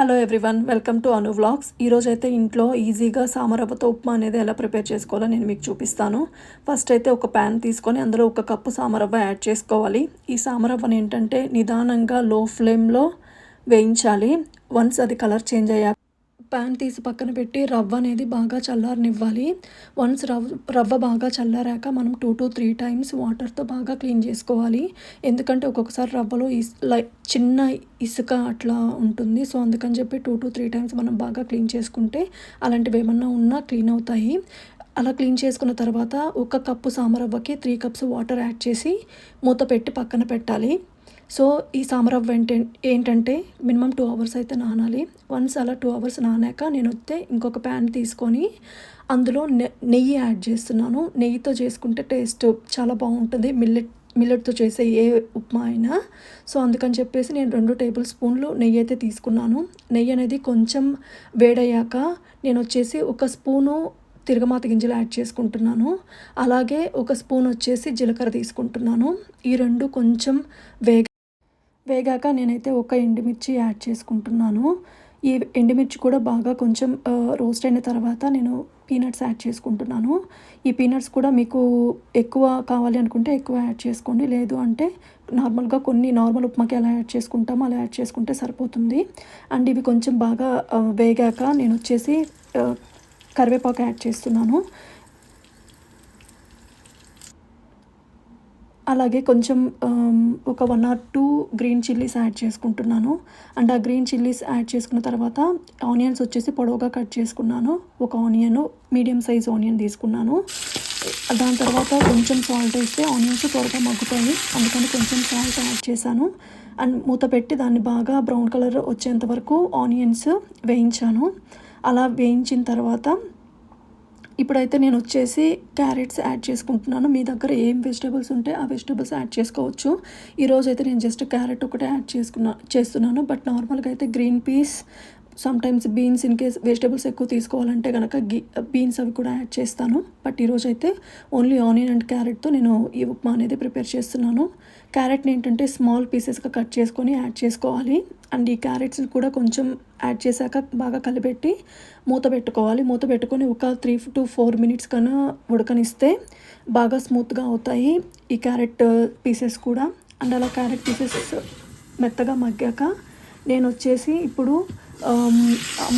Hello everyone welcome to Anu vlogs ఈరోజు అయితే ఇంట్లో ఈజీగా సామరవ్వతో ఉప్మా అనేది ఎలా ప్రిపేర్ చేసుకోవాలో నేను మీకు చూపిస్తాను. ఫస్ట్ అయితే ఒక ప్యాన్ తీసుకొని అందులో ఒక కప్పు సామరవ్వ యాడ్ చేసుకోవాలి. ఈ సామరవ్వని ఏంటంటే నిదానంగా లో ఫ్లేమ్లో వేయించాలి. వన్స్ అది కలర్ చేంజ్ అయ్యాక ప్యాన్ తీసి పక్కన పెట్టి రవ్వ అనేది బాగా చల్లారనివ్వాలి. వన్స్ రవ్వ రవ్వ బాగా చల్లారాక మనం టూ టు త్రీ టైమ్స్ వాటర్తో బాగా క్లీన్ చేసుకోవాలి. ఎందుకంటే ఒక్కొక్కసారి రవ్వలో ఇస్ లై చిన్న ఇసుక అట్లా ఉంటుంది. సో అందుకని చెప్పి టూ టు త్రీ టైమ్స్ మనం బాగా క్లీన్ చేసుకుంటే అలాంటివి ఏమన్నా ఉన్నా క్లీన్ అవుతాయి. అలా క్లీన్ చేసుకున్న తర్వాత ఒక కప్పు సామరవ్వకి త్రీ కప్స్ వాటర్ యాడ్ చేసి మూత పెట్టి పక్కన పెట్టాలి. సో ఈ సామరవ్వ ఏంటంటే మినిమం టూ అవర్స్ అయితే నానాలి. వన్స్ అలా టూ అవర్స్ నానాక నేను వస్తే ఇంకొక ప్యాన్ తీసుకొని అందులో నెయ్యి యాడ్ చేస్తున్నాను. నెయ్యితో చేసుకుంటే టేస్ట్ చాలా బాగుంటుంది. మిల్లెట్ మిల్లెట్తో చేసే ఏ ఉప్మా అయినా. సో అందుకని చెప్పేసి నేను రెండు టేబుల్ స్పూన్లు నెయ్యి అయితే తీసుకున్నాను. నెయ్యి అనేది కొంచెం వేడయ్యాక నేను వచ్చేసి ఒక స్పూను తిరగమాత గింజలు యాడ్ చేసుకుంటున్నాను. అలాగే ఒక స్పూన్ వచ్చేసి జీలకర్ర తీసుకుంటున్నాను. ఈ రెండు కొంచెం వేగ వేగాక నేనైతే ఒక ఎండుమిర్చి యాడ్ చేసుకుంటున్నాను. ఈ ఎండుమిర్చి కూడా బాగా కొంచెం రోస్ట్ అయిన తర్వాత నేను పీనట్స్ యాడ్ చేసుకుంటున్నాను. ఈ పీనట్స్ కూడా మీకు ఎక్కువ కావాలి అనుకుంటే ఎక్కువ యాడ్ చేసుకోండి. లేదు అంటే నార్మల్గా కొన్ని నార్మల్ ఉప్మాకి ఎలా యాడ్ చేసుకుంటామో అలా యాడ్ చేసుకుంటే సరిపోతుంది. అండ్ ఇవి కొంచెం బాగా వేగాక నేను వచ్చేసి కరివేపాకు యాడ్ చేస్తున్నాను. అలాగే కొంచెం ఒక one or two green chillies add చేసుకుంటున్నాను. అండ్ ఆ గ్రీన్ చిల్లీస్ యాడ్ చేసుకున్న తర్వాత ఆనియన్స్ వచ్చేసి పొడవుగా కట్ చేసుకున్నాను. ఒక ఆనియన్ మీడియం సైజ్ ఆనియన్ తీసుకున్నాను. దాని తర్వాత కొంచెం సాల్ట్ వేస్తే ఆనియన్స్ త్వరగా మగ్గుతాయి. అందుకని కొంచెం సాల్ట్ యాడ్ చేశాను. అండ్ మూత పెట్టి దాన్ని బాగా బ్రౌన్ కలర్ వచ్చేంత వరకు ఆనియన్స్ వేయించాను. అలా వేయించిన తర్వాత ఇప్పుడైతే నేను వచ్చేసి క్యారెట్స్ యాడ్ చేసుకుంటున్నాను. మీ దగ్గర ఏం వెజిటేబుల్స్ ఉంటే ఆ వెజిటేబుల్స్ యాడ్ చేసుకోవచ్చు. ఈరోజు అయితే నేను జస్ట్ క్యారెట్ ఒకటే యాడ్ చేసుకున్నా చేస్తున్నాను. బట్ నార్మల్గా అయితే green peas sometimes beans in case vegetables ఎక్కువ తీసుకోవాలంటే కనుక గీ బీన్స్ అవి కూడా యాడ్ చేస్తాను. బట్ ఈరోజు అయితే ఓన్లీ ఆనియన్ అండ్ క్యారెట్తో నేను ఈ ఉప్మా అనేది ప్రిపేర్ చేస్తున్నాను. క్యారెట్ని ఏంటంటే స్మాల్ పీసెస్గా కట్ చేసుకొని యాడ్ చేసుకోవాలి. అండ్ ఈ క్యారెట్స్ని కూడా కొంచెం యాడ్ చేశాక బాగా కలిపెట్టి మూత పెట్టుకోవాలి. మూత పెట్టుకొని ఒక త్రీ టు ఫోర్ మినిట్స్ కన్నా ఉడకనిస్తే బాగా స్మూత్గా అవుతాయి ఈ క్యారెట్ పీసెస్ కూడా. అండ్ అలా క్యారెట్ పీసెస్ మెత్తగా మగ్గాక నేను వచ్చేసి ఇప్పుడు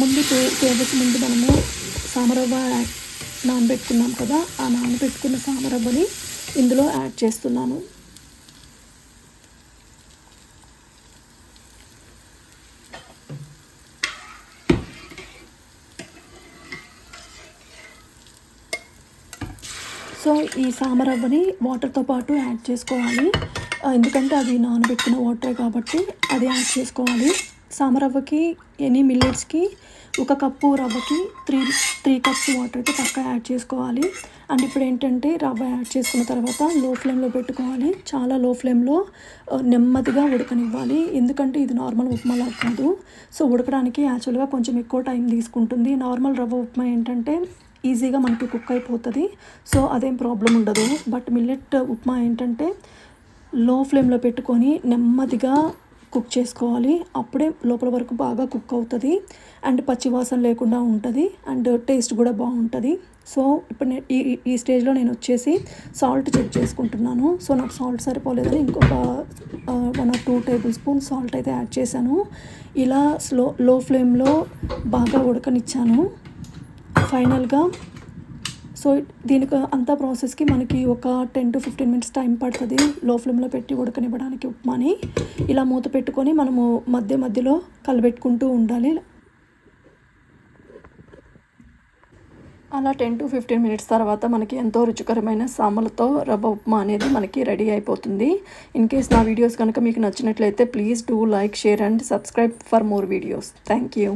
ముందు టూ టేబుల్స్ ముందు మనము సామరవ్వ నానబెట్టుకున్నాం కదా ఆ నానబెట్టుకున్న సామరవ్వని ఇందులో యాడ్ చేస్తున్నాను. సో ఈ సామరవ్వని వాటర్తో పాటు యాడ్ చేసుకోవాలి. ఎందుకంటే అవి నానబెట్టిన వాటరే కాబట్టి అది యాడ్ చేసుకోవాలి. సామరవ్వకి ఎనీ మిల్లెట్స్కి ఒక కప్పు రవ్వకి త్రీ త్రీ కప్స్ వాటర్ అయితే పక్క యాడ్ చేసుకోవాలి. అండ్ ఇప్పుడు ఏంటంటే రవ్వ యాడ్ చేసుకున్న తర్వాత లో ఫ్లేమ్లో పెట్టుకోవాలి. చాలా లో ఫ్లేమ్లో నెమ్మదిగా ఉడకనివ్వాలి. ఎందుకంటే ఇది నార్మల్ ఉప్మాలా కాదు. సో ఉడకడానికి యాక్చువల్గా కొంచెం ఎక్కువ టైం తీసుకుంటుంది. నార్మల్ రవ్వ ఉప్మా ఏంటంటే ఈజీగా మనకి కుక్ అయిపోతుంది. సో అదేం ప్రాబ్లం ఉండదు. బట్ మిల్లెట్ ఉప్మా ఏంటంటే లో ఫ్లేమ్లో పెట్టుకొని నెమ్మదిగా కుక్ చేసుకోవాలి. అప్పుడే లోపల వరకు బాగా కుక్ అవుతుంది. అండ్ పచ్చివాసన లేకుండా ఉంటుంది. అండ్ టేస్ట్ కూడా బాగుంటుంది. సో ఇప్పుడు నేను ఈ ఈ స్టేజ్లో నేను వచ్చేసి సాల్ట్ చెక్ చేసుకుంటున్నాను. సో నాకు సాల్ట్ సరిపోలేదని ఇంకొక one or two tablespoon salt అయితే యాడ్ చేశాను. ఇలా స్లో లో ఫ్లేమ్లో బాగా ఉడకనిచ్చాను. ఫైనల్గా సో దీనికి అంత ప్రాసెస్కి మనకి ఒక ten to fifteen minutes time పడుతుంది లో ఫ్లేమ్లో పెట్టి ఉడకనివ్వడానికి ఉప్మాని. ఇలా మూత పెట్టుకొని మనము మధ్య మధ్యలో కలబెట్టుకుంటూ ఉండాలి. అలా టెన్ టు ఫిఫ్టీన్ మినిట్స్ తర్వాత మనకి ఎంతో రుచికరమైన సామలతో రవ్వ ఉప్మా అనేది మనకి రెడీ అయిపోతుంది. ఇన్ కేస్ నా వీడియోస్ కనుక మీకు నచ్చినట్లయితే please do like share and subscribe for more videos. Thank you